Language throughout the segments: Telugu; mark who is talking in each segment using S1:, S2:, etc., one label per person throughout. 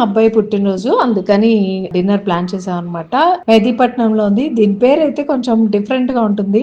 S1: మా అబ్బాయి పుట్టినరోజు అందుకని డిన్నర్ ప్లాన్ చేసాం అనమాట మెహదీపట్నంలో ఉంది. దీని పేరు అయితే కొంచెం డిఫరెంట్గా ఉంటుంది.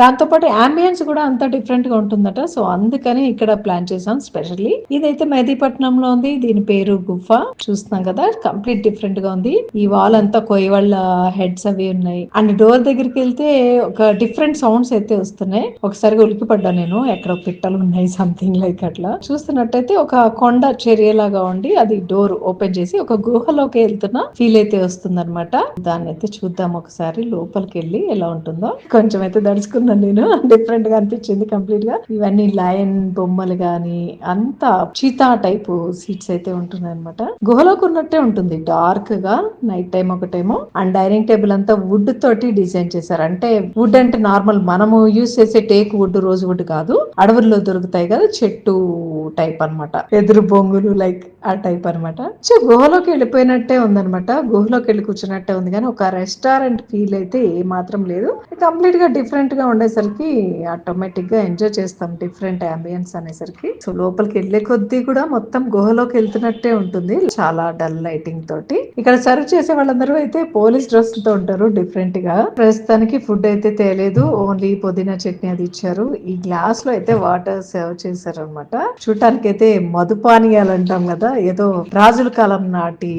S1: దాంతో పాటు అంబియన్స్ కూడా అంత డిఫరెంట్గా ఉంటుందట. సో అందుకని ఇక్కడ ప్లాన్ చేసాం స్పెషల్లీ. ఇదైతే మెహదీపట్నంలో ఉంది. దీని పేరు గుఫ. చూస్తున్నాం కదా కంప్లీట్ డిఫరెంట్గా ఉంది. ఈ వాల్ అంతా కొయ్య వాళ్ళ హెడ్స్ అవి ఉన్నాయి. అండ్ డోర్ దగ్గరికి వెళ్తే ఒక డిఫరెంట్ సౌండ్స్ అయితే వస్తున్నాయి. ఒకసారి ఉలికి పడ్డా నేను. ఎక్కడ పిట్టలు ఉన్నాయి సంథింగ్ లైక్ అట్లా. చూస్తున్నట్టయితే ఒక కొండ చర్యలాగా ఉండి అది డోర్ ఓపెన్ చేసి ఒక గుహలోకి వెళ్తున్న ఫీల్ అయితే వస్తుంది అనమాట దాన్ని అయితే చూద్దాం ఒకసారి లోపలికి వెళ్ళి ఎలా ఉంటుందో. కొంచెం అయితే దడుచుకున్నాను నేను. డిఫరెంట్గా అనిపించింది కంప్లీట్గా. ఇవన్నీ లయన్ బొమ్మలు గాని అంతా చీతా టైపు సీట్స్ అయితే ఉంటున్నాయి అనమాట గుహలోకి ఉన్నట్టే ఉంటుంది. డార్క్గా నైట్ టైం ఒకటేమో. అండ్ డైనింగ్ టేబుల్ అంతా వుడ్ తోటి డిజైన్ చేశారు. అంటే వుడ్ అంటే నార్మల్ మనము యూస్ చేసే టేక్ వుడ్ రోజు వుడ్ కాదు. అడవుల్లో దొరుకుతాయి కదా చెట్టు టైప్ అన్నమాట. ఎదురు బొంగులు లైక్ ఆ టైప్ అన్నమాట. సో గుహలోకి వెళ్ళిపోయినట్టే ఉందనమాట గుహలోకి వెళ్ళి కూర్చున్నట్టే ఉంది కానీ ఒక రెస్టారెంట్ ఫీల్ అయితే ఏ మాత్రం లేదు. కంప్లీట్గా డిఫరెంట్గా ఉండేసరికి ఆటోమేటిక్గా ఎంజాయ్ చేస్తాం. డిఫరెంట్ అంబియన్స్ అనేసరికి. సో లోపలికి వెళ్ళే కొద్దీ కూడా మొత్తం గుహలోకి వెళ్తున్నట్టే ఉంటుంది. చాలా డల్ లైటింగ్ తోటి. ఇక్కడ సర్వ్ చేసే వాళ్ళందరూ అయితే పోలీస్ డ్రెస్తో ఉంటారు డిఫరెంట్గా. ప్రస్తుతానికి ఫుడ్ అయితే తేలేదు. ఓన్లీ పుదీనా చట్నీ అది ఇచ్చారు. ఈ గ్లాస్లో అయితే వాటర్ సర్వ్ చేశారు అనమాట చూడటానికైతే అయితే మధుపానీయాలు అంటాం కదా ఏదో రాజుల కాలం నాటి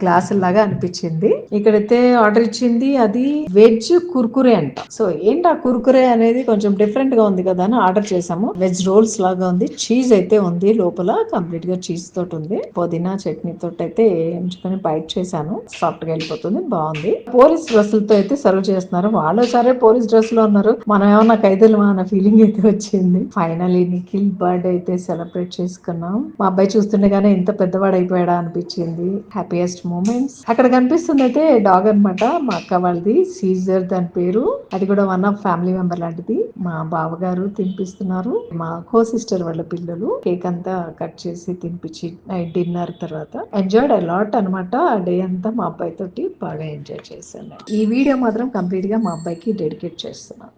S1: గ్లాసు లాగా అనిపించింది. ఇక్కడైతే ఆర్డర్ ఇచ్చింది అది వెజ్ కుర్కురే అంట. సో ఏంటి ఆ కుర్కురే అనేది కొంచెం డిఫరెంట్గా ఉంది కదా అని ఆర్డర్ చేసాము వెజ్ రోల్స్ లాగా ఉంది. చీజ్ అయితే ఉంది లోపల కంప్లీట్గా చీజ్ తోటి ఉంది. పుదీనా చట్నీ తోటి అయితే ఎంచుకొని బైట్ చేశాను. సాఫ్ట్గా వెళ్ళిపోతుంది బాగుంది. పోలీస్ డ్రెస్సులతో అయితే సర్వ్ చేస్తున్నారు. వాళ్ళు సరే పోలీస్ డ్రెస్లో ఉన్నారు. మనం ఏమన్నా ఖైదీలు అన్న ఫీలింగ్ అయితే వచ్చింది. ఫైనలీ నిఖిల్ బర్త్డే అయితే సెలబ్రేట్ సెలబ్రేట్ చేసుకున్నాం. మా అబ్బాయి చూస్తుండగానే ఇంత పెద్దవాడు అయిపోయాడా అనిపించింది. హ్యాపీయెస్ట్ మూమెంట్స్ అక్కడ కనిపిస్తుంది అయితే డాగ్ అనమాట మా అక్క వాళ్ళది సీజర్ దాని పేరు. అది కూడా వన్ ఆఫ్ ఫ్యామిలీ మెంబర్ లాంటిది. మా బావగారు తినిపిస్తున్నారు. మా కో సిస్టర్ వాళ్ళ పిల్లలు కేక్ అంతా కట్ చేసి తినిపించి నైట్ డిన్నర్ తర్వాత ఎంజాయ్డ్ అలాట్ అనమాట ఆ డే అంతా మా అబ్బాయి తోటి బాగా ఎంజాయ్ చేశాను. ఈ వీడియో మాత్రం కంప్లీట్గా మా అబ్బాయికి డెడికేట్ చేస్తున్నాను